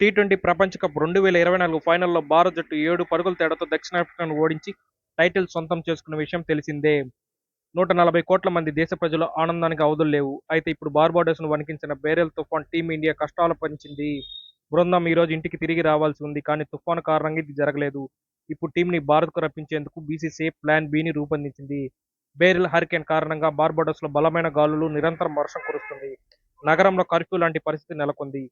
T twenty ప్రపంచ cup రెండు వేల ఇరవై నాలుగు ఫైనల్లో భారత్ జట్టు ఏడు పరుగుల తేడాతో దక్షిణాఫ్రికాను ఓడించి టైటిల్ సొంతం చేసుకున్న విషయం తెలిసిందే. నూట నలభై కోట్ల మంది దేశ ప్రజలు ఆనందానికి అవధులు లేవు. అయితే ఇప్పుడు బార్బాడోస్ను వణికించిన బేరెల్ తుఫాన్ టీమిండియా కష్టాలు పంచింది. బృందం ఈ రోజు ఇంటికి తిరిగి రావాల్సి ఉంది కానీ తుఫాను కారణంగా ఇది జరగలేదు. ఇప్పుడు టీంని భారత్కు రప్పించేందుకు బీసీసీఐ ప్లాన్ బిని రూపొందించింది. బేరిల్ హరికేన్ కారణంగా బార్బడోస్లో బలమైన గాలులు నిరంతరం వర్షం కురుస్తుంది. నగరంలో కర్ఫ్యూ లాంటి పరిస్థితి నెలకొంది.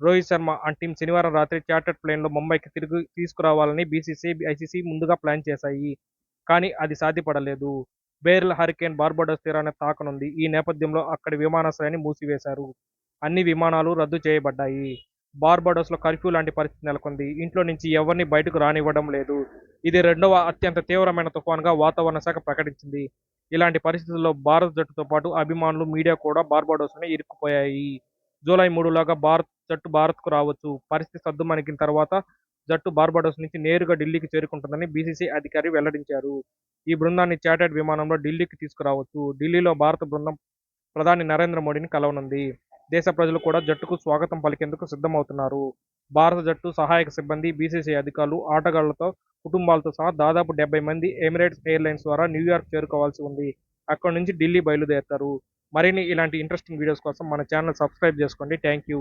రోహిత్ శర్మ ఆ టీం శనివారం రాత్రి చార్టర్డ్ ప్లేన్లో ముంబైకి తిరిగి తీసుకురావాలని బీసీసీ ఐసీసీ ముందుగా ప్లాన్ చేశాయి. కానీ అది సాధ్యపడలేదు. బేరిల్ హరికేన్ బార్బడోస్ తీరాన్ని తాకనుంది. ఈ నేపథ్యంలో అక్కడి విమానాశ్రయాన్ని మూసివేశారు. అన్ని విమానాలు రద్దు చేయబడ్డాయి. బార్బడోస్లో కర్ఫ్యూ లాంటి పరిస్థితి నెలకొంది. ఇంట్లో నుంచి ఎవరిని బయటకు రానివ్వడం లేదు. ఇది రెండవ అత్యంత తీవ్రమైన తుఫాన్గా వాతావరణ శాఖ ప్రకటించింది. ఇలాంటి పరిస్థితుల్లో భారత్ జట్టుతో పాటు అభిమానులు మీడియా కూడా బార్బడోస్లోనే ఇరుక్కుపోయాయి. జూలై మూడులాగా భారత్ జట్టు భారత్కు రావచ్చు. పరిస్థితి సద్దుమణిగిన తర్వాత జట్టు బార్బడోస్ నుంచి నేరుగా ఢిల్లీకి చేరుకుంటుందని బీసీసీ అధికారి వెల్లడించారు. ఈ బృందాన్ని చార్టర్డ్ విమానంలో ఢిల్లీకి తీసుకురావచ్చు. ఢిల్లీలో భారత బృందం ప్రధాని నరేంద్ర మోడీని కలవనుంది. దేశ ప్రజలు కూడా జట్టుకు స్వాగతం పలికేందుకు సిద్ధమవుతున్నారు. భారత జట్టు సహాయక సిబ్బంది బీసీసీ అధికారులు ఆటగాళ్ళతో కుటుంబాలతో సహా దాదాపు డెబ్బై మంది ఎమిరేట్స్ ఎయిర్లైన్స్ ద్వారా న్యూయార్క్ చేరుకోవాల్సి ఉంది. అక్కడి నుంచి ఢిల్లీ బయలుదేరుతారు. మరిన్ని ఇలాంటి ఇంట్రెస్టింగ్ వీడియోస్ కోసం మన ఛానల్ సబ్స్క్రైబ్ చేసుకోండి. Thank you